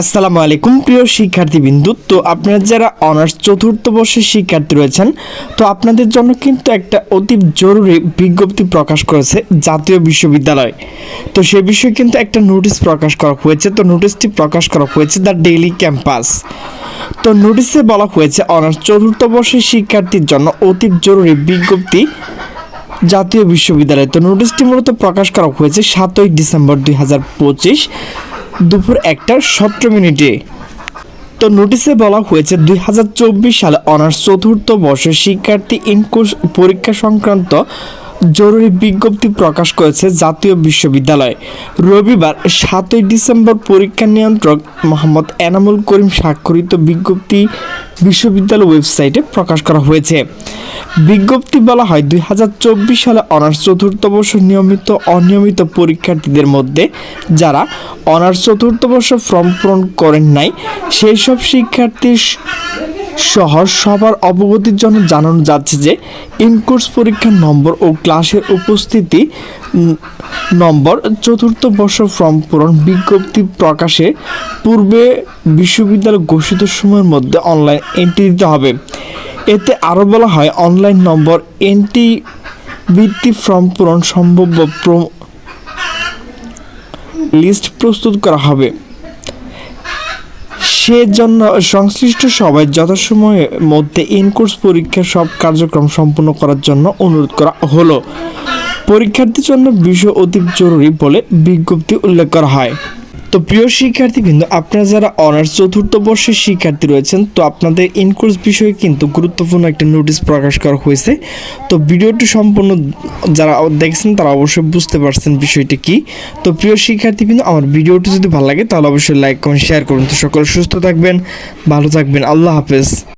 আসসালামু আলাইকুম, প্রিয় শিক্ষার্থীবৃন্দু। তো আপনারা যারা অনার্স চতুর্থ বর্ষের শিক্ষার্থী রয়েছেন, তো আপনাদের জন্য কিন্তু একটা অতি জরুরি বিজ্ঞপ্তি প্রকাশ করেছে জাতীয় বিশ্ববিদ্যালয়। তো সে বিষয়ে কিন্তু একটা নোটিশ প্রকাশ করা হয়েছে। তো নোটিশটি প্রকাশ করা হয়েছে দ্য ডেইলি ক্যাম্পাস। তো নোটিশে বলা হয়েছে, অনার্স চতুর্থ বর্ষের শিক্ষার্থীর জন্য অতি জরুরি বিজ্ঞপ্তি জাতীয় বিশ্ববিদ্যালয়। তো নোটিশটি মূলত প্রকাশ করা হয়েছে সাতই ডিসেম্বর দুই হাজার পঁচিশ। দুপুর একটা সতেরো মিনিটে। তো নোটিশে বলা হয়েছে দুই হাজার চব্বিশ সালে অনার্স চতুর্থ বর্ষের শিক্ষার্থী ইনকোর্স পরীক্ষা সংক্রান্ত জরুরি বিজ্ঞপ্তি প্রকাশ করেছে জাতীয় বিশ্ববিদ্যালয়। রবিবার সাতই ডিসেম্বর পরীক্ষা নিয়ন্ত্রক মোহাম্মদ এনামুল করিম স্বাক্ষরিত বিজ্ঞপ্তি বিশ্ববিদ্যালয় ওয়েবসাইটে প্রকাশ করা হয়েছে। বিজ্ঞপ্তি বলা হয়, দুই হাজার চব্বিশ সালে অনার্স চতুর্থ বর্ষ নিয়মিত অনিয়মিত পরীক্ষার্থীদের মধ্যে যারা অনার্স চতুর্থ বর্ষ ফর্ম পূরণ করেন নাই সেই সব শিক্ষার্থীর সহ সবার অবগতির জন্য জানানো যাচ্ছে যে, ইনকোর্স পরীক্ষার নম্বর ও ক্লাসের উপস্থিতি নম্বর চতুর্থ বর্ষ ফর্ম পূরণ বিজ্ঞপ্তি প্রকাশে পূর্বে বিশ্ববিদ্যালয় ঘোষিত সময়ের মধ্যে অনলাইন এন্ট্রি দিতে হবে। এতে আরও বলা হয় অনলাইন নম্বর এন্ট্রি ভিত্তি ফর্ম পূরণ সম্ভাব্য লিস্ট প্রস্তুত করা হবে। সেজন্য সংশ্লিষ্ট সবাই যথাসময়ের মধ্যে ইনকোর্স পরীক্ষার সব কার্যক্রম সম্পন্ন করার জন্য অনুরোধ করা হলো। পরীক্ষার্থীর জন্য বিষয় অতি জরুরি বলে বিজ্ঞপ্তি উল্লেখ করা হয়। তো প্রিয় শিক্ষার্থীবৃন্দ আপনারা যারা অনার্স চতুর্থ বর্ষের শিক্ষার্থী রয়েছেন, তো আপনাদের ইনকোর্স বিষয়ে কিন্তু গুরুত্বপূর্ণ একটা নোটিশ প্রকাশ করা হয়েছে। তো ভিডিওটি সম্পূর্ণ যারা দেখছেন, তারা অবশ্যই বুঝতে পারছেন বিষয়টি কি। তো প্রিয় শিক্ষার্থীবৃন্দ আমার ভিডিওটি যদি ভালো লাগে, তাহলে অবশ্যই লাইক কমেন্ট শেয়ার করুন। তো সকলে সুস্থ থাকবেন, ভালো থাকবেন। আল্লাহ হাফেজ।